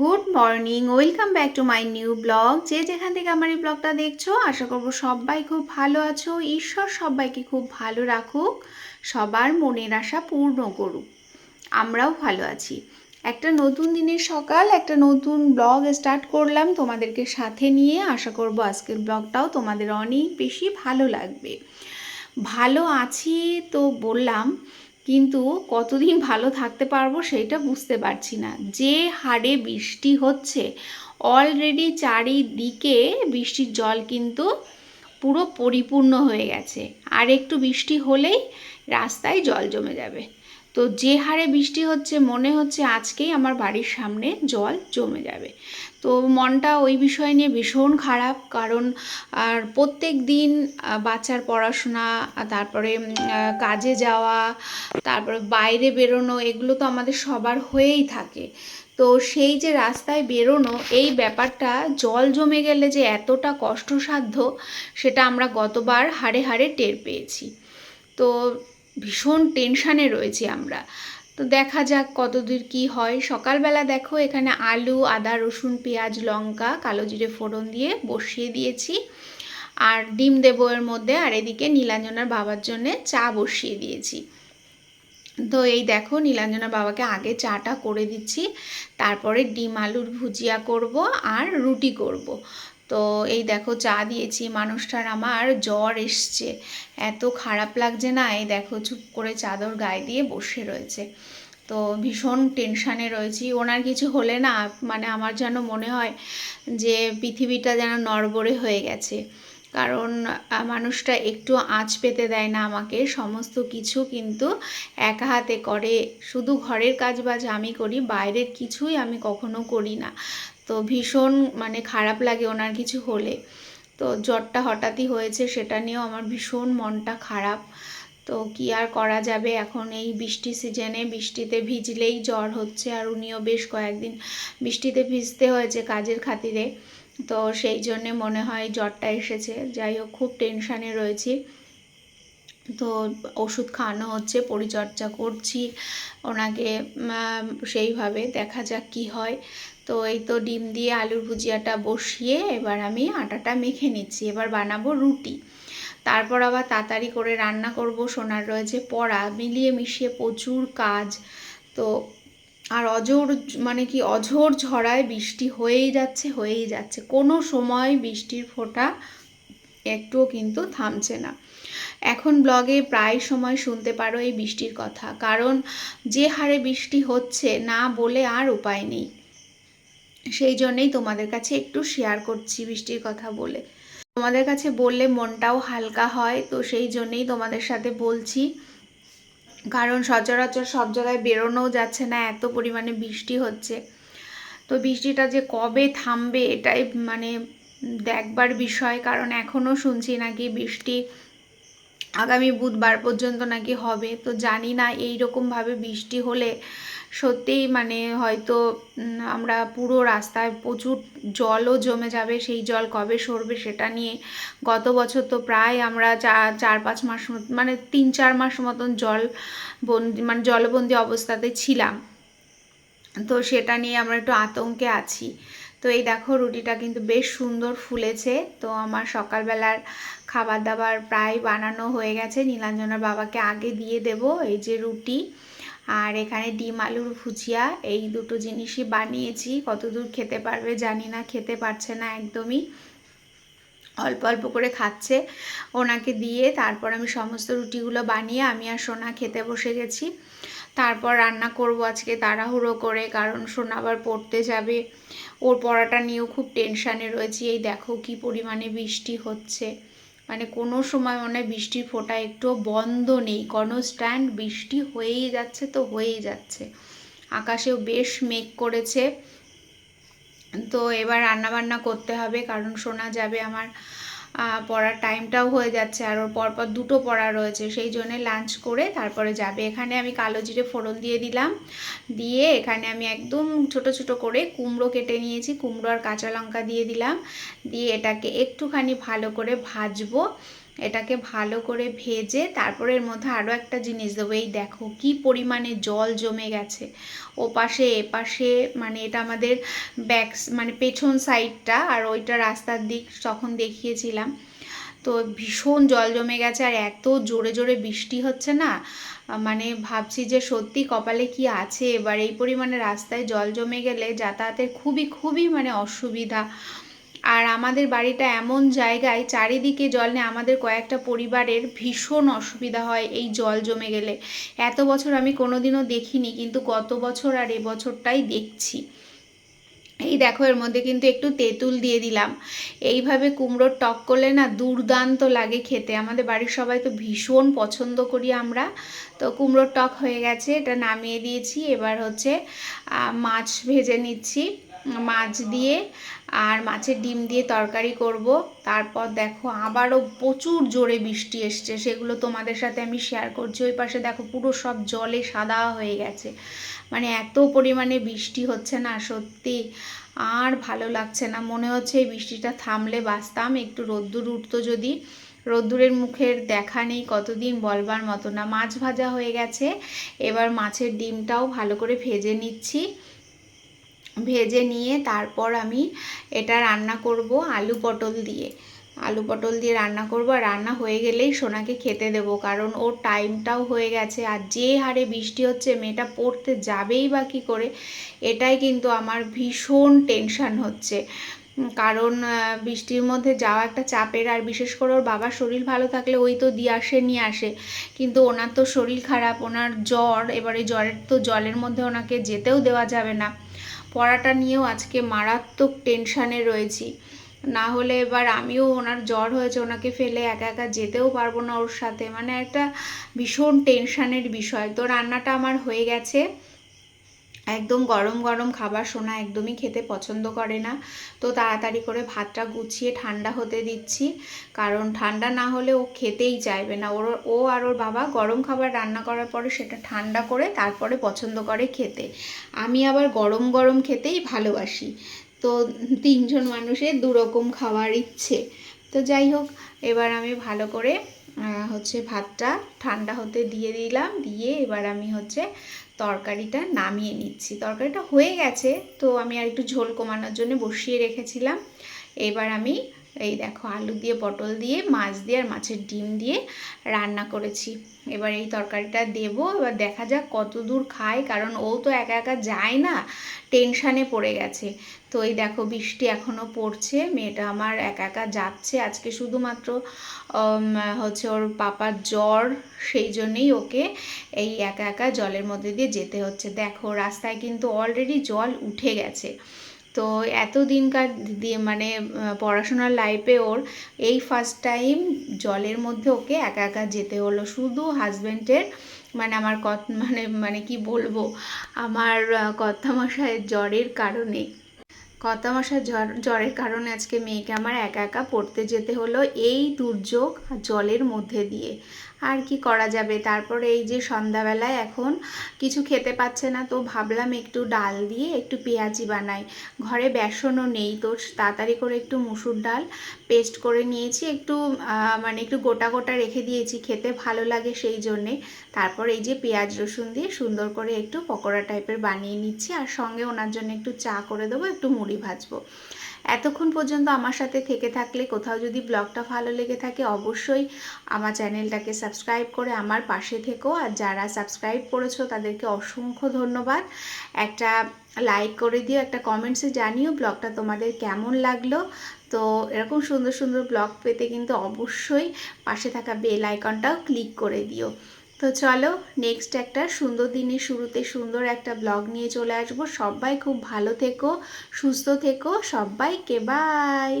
Good morning, welcome back to my new blog. যে যেখান থেকে আমার এই ব্লগটা দেখছ, আশা করব সবাই খুব ভালো আছো। ঈশ্বর সবাইকে খুব ভালো রাখুক, সবার মনের আশা পূর্ণ করুক। আমরাও ভালো আছি। একটা নতুন দিনের সকাল, একটা নতুন ব্লগ স্টার্ট করলাম তোমাদেরকে সাথে নিয়ে। আশা করব আজকের ব্লগটাও তোমাদের অনেক বেশি ভালো লাগবে। ভালো আছি তো বললাম কিন্তু কতদিন ভালো থাকতে পারব সেটা বুঝতে পারছি না। যে হারে বৃষ্টি হচ্ছে অলরেডি চারিদিকে বৃষ্টির জল কিন্তু পুরো পরিপূর্ণ হয়ে গেছে। আর একটু বৃষ্টি হলেই রাস্তায় জল জমে যাবে। তো যে হারে বৃষ্টি হচ্ছে, মনে হচ্ছে আজকেই আমার বাড়ির সামনে জল জমে যাবে। তো মনটা ওই বিষয় নিয়ে ভীষণ খারাপ, কারণ, আর প্রত্যেক দিন বাচ্চার পড়াশোনা তারপরে কাজে যাওয়া, তারপরে বাইরে বেরোনো, এগুলো তো আমাদের সবার হয়েই থাকে। তো সেই যে রাস্তায় বেরোনো, এই ব্যাপারটা জল জমে গেলে যে এতটা কষ্টসাধ্য, সেটা আমরা গতবার হাড়ে হাড়ে টের পেয়েছি। তো ভীষণ টেনশানে রয়েছি আমরা। তো দেখা যাক কতদূর কি হয়। সকালবেলা দেখো এখানে আলু, আদা, রসুন, পেঁয়াজ, লঙ্কা, কালো জিরে ফোড়ন দিয়ে বসিয়ে দিয়েছি। আর ডিম দেবো এর মধ্যে। আর এদিকে নীলাঞ্জনার বাবার জন্যে চা বসিয়ে দিয়েছি। তো এই দেখো নীলাঞ্জনা বাবাকে আগে চাটা করে দিচ্ছি। তারপরে ডিম, আলুর ভুজিয়া করব আর রুটি করব। তো এই দেখো চা দিয়েছি, মানুষটার আমার জ্বর এসছে। এত খারাপ লাগছে না, এই দেখো চুপ করে চাদর গায়ে দিয়ে বসে রয়েছে। তো ভীষণ টেনশানে রয়েছি। ওনার কিছু হলে না মানে আমার যেন মনে হয় যে পৃথিবীটা যেন নড়বড়ে হয়ে গেছে। কারণ মানুষটা একটু আঁচ পেতে দেয় না আমাকে, সমস্ত কিছু কিন্তু একা হাতে করে। শুধু ঘরের কাজ বাজ আমি করি, বাইরের কিছুই আমি কখনো করি না। তো ভীষণ মানে খারাপ লাগে ওনার কিছু হলে। তো জ্বরটা হঠাৎই হয়েছে সেটা নিয়েও আমার ভীষণ মনটা খারাপ। তো কি আর করা যাবে? এখন এই বৃষ্টি সিজনে বৃষ্টিতে ভিজলেই জ্বর হচ্ছে আর উনিও বেশ কয়েকদিন বৃষ্টিতে ভিজতে হয়েছে কাজের খাতিরে। তো সেই জন্যে মনে হয় জ্বরটা এসেছে। যাই হোক, খুব টেনশানে রয়েছি। তো ওষুধ খাওয়ানো হচ্ছে, পরিচর্যা করছি। ওনাকে সেইভাবে দেখা যাক কি হয়। তো এই তো ডিম দিয়ে আলুর ভুজিয়াটা বসিয়ে এবার আমি আটাটা মেখে নিচ্ছি। এবার বানাবো রুটি। তারপর আবার তাড়াতাড়ি করে রান্না করব। সোনার রয়েছে পড়া, মিলিয়ে মিশিয়ে প্রচুর কাজ। তো আর অজোর মানে কি অঝোর ঝড়ায় বৃষ্টি হয়েই যাচ্ছে হয়েই যাচ্ছে। কোনো সময় বৃষ্টির ফোঁটা একটুও কিন্তু থামছে না। এখন ব্লগে প্রায় সময় শুনতে পারো এই বৃষ্টির কথা। কারণ যে হারে বৃষ্টি হচ্ছে না বলে আর উপায় নেই। সেই জন্যেই তোমাদের কাছে একটু শেয়ার করছি বৃষ্টির কথা বলে। তোমাদের কাছে বললে মনটাও হালকা হয়, তো সেই জন্যেই তোমাদের সাথে বলছি। কারণ সচরাচর সব জায়গায় বেরোনোও যাচ্ছে না, এত পরিমাণে বৃষ্টি হচ্ছে। তো বৃষ্টিটা যে কবে থামবে এটাই মানে দেখবার বিষয়, কারণ এখনও শুনছি নাকি বৃষ্টি আগামী বুধবার পর্যন্ত নাকি হবে। তো জানি না এই রকমভাবে বৃষ্টি হলে সত্যিই মানে হয়তো আমরা পুরো রাস্তায় প্রচুর জলও জমে যাবে, সেই জল কবে সরবে সেটা নিয়ে গত বছর তো প্রায় আমরা চার পাঁচ মাস মানে তিন চার মাস মতন জল বন্দি মানে জলবন্দি অবস্থাতে ছিলাম। তো সেটা নিয়ে আমরা একটু আতঙ্কে আছি। তো এই দেখো রুটিটা কিন্তু বেশ সুন্দর ফুলেছে। তো আমার সকালবেলার খাবার দাবার প্রায় বানানো হয়ে গেছে। নীলাঞ্জনার বাবাকে আগে দিয়ে দেব এই যে রুটি। আর এখানে ডিম, আলুর ভুজিয়া, এই দুটো জিনিসই বানিয়েছি। কতদূর খেতে পারবে জানি না, খেতে পারছে না একদমই। অল্প অল্প করে খাচ্ছে। ওনাকে দিয়ে তারপর আমি সমস্ত রুটিগুলো বানিয়ে আমি আর সোনা খেতে বসে গেছি। তারপর রান্না করব আজকে তাড়াহুড়ো করে, কারণ সোনা আবার পড়তে যাবে। ওর পড়াটা নিয়েও খুব টেনশানে রয়েছি। এই দেখো কি পরিমাণে বৃষ্টি হচ্ছে। মানে কোনো সময় মনে হয় বৃষ্টির ফোঁটা একটু বন্ধ নেই। কনস্ট্যান্ট বৃষ্টি হয়েই যাচ্ছে তো হয়েই যাচ্ছে। আকাশেও বেশ মেঘ করেছে। তো এবার রান্নাবান্না করতে হবে কারণ শোনা যাবে আমার পড়ার টাইমটাও হয়ে যাচ্ছে আর ওর পরপর দুটো পড়া রয়েছে, সেই জন্যে লাঞ্চ করে তারপরে যাবে। এখানে আমি কালো জিরে ফোড়ন দিয়ে দিলাম। দিয়ে এখানে আমি একদম ছোট ছোট করে কুমড়ো কেটে নিয়েছি, কুমড়ো আর কাঁচা লঙ্কা দিয়ে দিলাম। দিয়ে এটাকে একটুখানি ভালো করে ভাজবো। এটাকে ভালো করে ভেজে তারপরে এর মধ্যে আরও একটা জিনিস দেবো। এই দেখো কি পরিমাণে জল জমে গেছে। ও পাশে এ পাশে মানে এটা আমাদের ব্যাক মানে পেছন সাইডটা আর ওইটা রাস্তার দিক তখন দেখিয়েছিলাম, তো ভীষণ জল জমে গেছে আর এত জোরে জোরে বৃষ্টি হচ্ছে না। মানে ভাবছি যে সত্যি কপালে কি আছে? এবার এই পরিমাণে রাস্তায় জল জমে গেলে যাতায়াতের খুবই খুবই মানে অসুবিধা। আর আমাদের বাড়িটা এমন জায়গায় চারিদিকে জল নেই, আমাদের কয়েকটা পরিবারের ভীষণ অসুবিধা হয় এই জল জমে গেলে। এত বছর আমি কোনোদিনও দেখিনি, কিন্তু গত বছর আর এবছরটাই দেখছি। এই দেখো, এর মধ্যে কিন্তু একটু তেঁতুল দিয়ে দিলাম। এইভাবে কুমড়োর টক করলে না দুর্দান্ত লাগে খেতে। আমাদের বাড়ির সবাই তো ভীষণ পছন্দ করি আমরা। তো কুমড়োর টক হয়ে গেছে, এটা নামিয়ে দিয়েছি। এবার হচ্ছে মাছ ভেজে নিচ্ছি। মাছ দিয়ে আর মাছের ডিম দিয়ে তরকারি করব। তারপর দেখো আবারও প্রচুর জোরে বৃষ্টি এসছে, সেগুলো তোমাদের সাথে আমি শেয়ার করছি। ওই পাশে দেখো পুরো সব জলে সাদা হয়ে গেছে। মানে এত পরিমাণে বৃষ্টি হচ্ছে না, সত্যি। আর ভালো লাগছে না, মনে হচ্ছে এই বৃষ্টিটা থামলে বাঁচতাম। একটু রোদ্দুর উঠতো যদি। রোদ্দুরের মুখের দেখা নেই কতদিন বলবার মতো না। মাছ ভাজা হয়ে গেছে, এবার মাছের ডিমটাও ভালো করে ভেজে নিচ্ছি। ভেজে নিয়ে তারপর আমি এটা রান্না করব আলু পটল দিয়ে। আলু পটল দিয়ে রান্না করব আর রান্না হয়ে গেলেই সোনাকে খেতে দেব কারণ ওর টাইমটাও হয়ে গেছে আর যে হারে বৃষ্টি হচ্ছে মেয়েটা পড়তে যাবেই বা কী করে, এটাই কিন্তু আমার ভীষণ টেনশান হচ্ছে। কারণ বৃষ্টির মধ্যে যাওয়া একটা চাপের, আর বিশেষ করে ওর বাবার শরীর ভালো থাকলে ওই তো দিয়ে আসে, নিয়ে আসে। কিন্তু ওনার তো শরীর খারাপ, ওনার জ্বর, এবারে জ্বরের তো জলের মধ্যে ওনাকে যেতেও দেওয়া যাবে না। পড়াটা নিয়েও আজকে মারাত্মক টেনশানে রয়েছি। না হলে এবার আমিও ওনার জ্বর হয়েছে, ওনাকে ফেলে একা একা যেতেও পারব না ওর সাথে। মানে একটা ভীষণ টেনশানের বিষয়। তো রান্নাটা আমার হয়ে গেছে। একদম গরম গরম খাবার সোনা একদমই খেতে পছন্দ করে না। তো তাড়াতাড়ি করে ভাতটা গুছিয়ে ঠান্ডা হতে দিচ্ছি। কারণ ঠান্ডা না হলে ও খেতেই চাইবে না। ওর, ও আর ওর বাবা গরম খাবার রান্না করার পরে সেটা ঠান্ডা করে তারপরে পছন্দ করে খেতে। আমি আবার গরম গরম খেতেই ভালোবাসি। তো তিনজন মানুষের দুরকম খাওয়ার ইচ্ছে। তো যাই হোক, এবার আমি ভালো করে হচ্ছে ভাতটা ঠান্ডা হতে দিয়ে দিলাম, দিয়ে এবার আমি হচ্ছে তরকারিটা নামিয়ে নিচ্ছি। তরকারিটা হয়ে গেছে, তো আমি আর একটু ঝোল কমানোর জন্য বসিয়ে রেখেছিলাম। এবার আমি এই দেখো আলু দিয়ে, পটল দিয়ে, মাছ দিয়ে আর মাছের ডিম দিয়ে রান্না করেছি। এবার এই তরকারিটা দেব। এবার দেখা যাক কত দূর খায় কারণ ও তো একা একা যায় না টেনশানে পড়ে গেছে। তো এই দেখো বৃষ্টি এখনও পড়ছে, মেয়েটা আমার একা একা যাচ্ছে। আজকে শুধুমাত্র হচ্ছে ওর পাপার জ্বর, সেই জন্যেই ওকে এই একা একা জলের মধ্যে দিয়ে যেতে হচ্ছে। দেখো রাস্তায় কিন্তু অলরেডি জল উঠে গেছে। তো এতদিনকার দিয়ে মানে পড়াশোনার লাইফে ওর, এই ফার্স্ট টাইম জলের মধ্যে ওকে একা একা যেতে হলো। শুধু হাজব্যান্ডের মানে আমার কত মানে মানে কি বলব, আমার কর্তামশায়ের জ্বরের কারণে। কর্তামশার জ্বর, জ্বরের কারণে আজকে মেয়েকে আমার একা একা পড়তে যেতে হলো এই দুর্যোগ জলের মধ্যে দিয়ে। আর কি করা যাবে? তারপরে এই যে সন্ধ্যাবেলায় এখন কিছু খেতে পাচ্ছে না, তো ভাবলাম একটু ডাল দিয়ে একটু পেঁয়াজি বানাই। ঘরে বেসনও নেই, তো তাড়াতাড়ি করে একটু মুসুর ডাল পেস্ট করে নিয়েছি। একটু মানে একটু গোটা গোটা রেখে দিয়েছি, খেতে ভালো লাগে সেই জন্যে। তারপর এই যে পেঁয়াজ রসুন দিয়ে সুন্দর করে একটু পকোড়া টাইপের বানিয়ে নিচ্ছি। আর সঙ্গে ওনার জন্য একটু চা করে দেবো, একটু মুড়ি ভাজবো। এতক্ষণ পর্যন্ত আমার সাথে থেকে থাকলে কোথাও যদি ব্লগটা ভালো লেগে থাকে, অবশ্যই আমার চ্যানেলটাকে সাবস্ক্রাইব করে আমার পাশে থেকো। আর যারা সাবস্ক্রাইব করেছ, তাদেরকে অসংখ্য ধন্যবাদ। একটা লাইক করে দিও, একটা কমেন্টসে জানিও ব্লগটা তোমাদের কেমন লাগল। তো এরকম সুন্দর সুন্দর ব্লগ পেতে কিন্তু অবশ্যই পাশে থাকা বেল আইকনটাও ক্লিক করে দিও। তো চলো নেক্সট একটা সুন্দর দিনের শুরুতে সুন্দর একটা ব্লগ নিয়ে চলে আসব। সবাই খুব ভালো থেকো, সুস্থ থেকো, সবাইকে বাই